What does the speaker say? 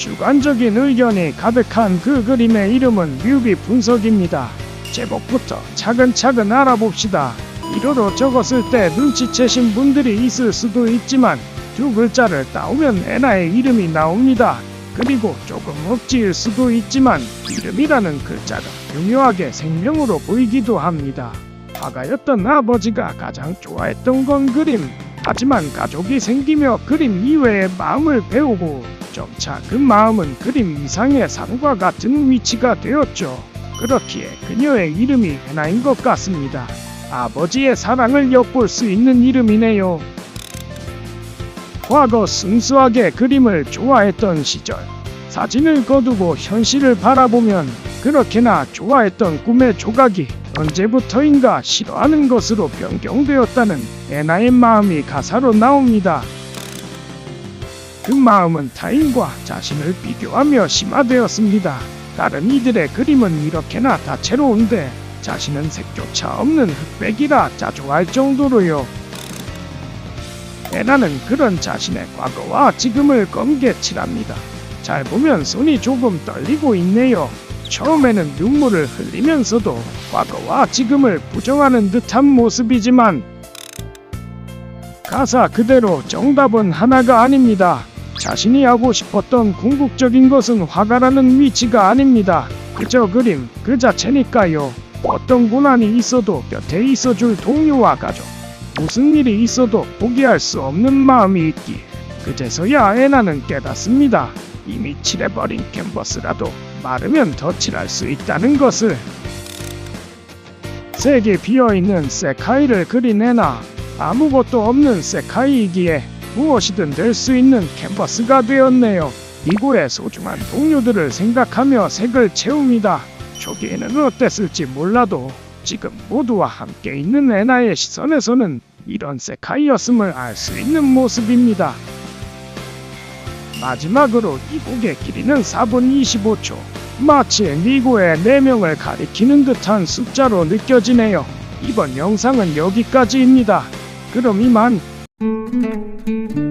주관적인 의견이 가득한 그 그림의 이름은 뮤비 분석입니다. 제목부터 차근차근 알아봅시다. 이로로 적었을 때 눈치채신 분들이 있을 수도 있지만 두 글자를 따오면 애나의 이름이 나옵니다. 그리고 조금 억지일 수도 있지만 이름이라는 글자가 교묘하게 생명으로 보이기도 합니다. 화가였던 아버지가 가장 좋아했던 건 그림. 하지만 가족이 생기며 그림 이외의 마음을 배우고 점차 그 마음은 그림 이상의 산과 같은 위치가 되었죠. 그렇기에 그녀의 이름이 해나인 것 같습니다. 아버지의 사랑을 엿볼 수 있는 이름이네요. 과거 순수하게 그림을 좋아했던 시절 사진을 거두고 현실을 바라보면 그렇게나 좋아했던 꿈의 조각이 언제부터인가 싫어하는 것으로 변경되었다는 애나의 마음이 가사로 나옵니다. 그 마음은 타인과 자신을 비교하며 심화되었습니다. 다른 이들의 그림은 이렇게나 다채로운데 자신은 색조차 없는 흑백이라 자조할 정도로요. 애나는 그런 자신의 과거와 지금을 검게 칠합니다. 잘 보면 손이 조금 떨리고 있네요. 처음에는 눈물을 흘리면서도 과거와 지금을 부정하는 듯한 모습이지만 가사 그대로 정답은 하나가 아닙니다. 자신이 하고 싶었던 궁극적인 것은 화가라는 위치가 아닙니다. 그저 그림 그 자체니까요. 어떤 고난이 있어도 곁에 있어줄 동료와 가족 무슨 일이 있어도 포기할 수 없는 마음이 있기 그제서야 애나는 깨닫습니다. 이미 칠해버린 캔버스라도 마르면 더 칠할 수 있다는 것을 색이 비어있는 세카이를 그린 애나 아무것도 없는 세카이이기에 무엇이든 될 수 있는 캔버스가 되었네요. 이고의 소중한 동료들을 생각하며 색을 채웁니다. 초기에는 어땠을지 몰라도 지금 모두와 함께 있는 애나의 시선에서는 이런 세카이였음을 알 수 있는 모습입니다. 마지막으로 이 곡의 길이는 4분 25초. 마치 니고의 4명을 가리키는 듯한 숫자로 느껴지네요. 이번 영상은 여기까지입니다. 그럼 이만. うん。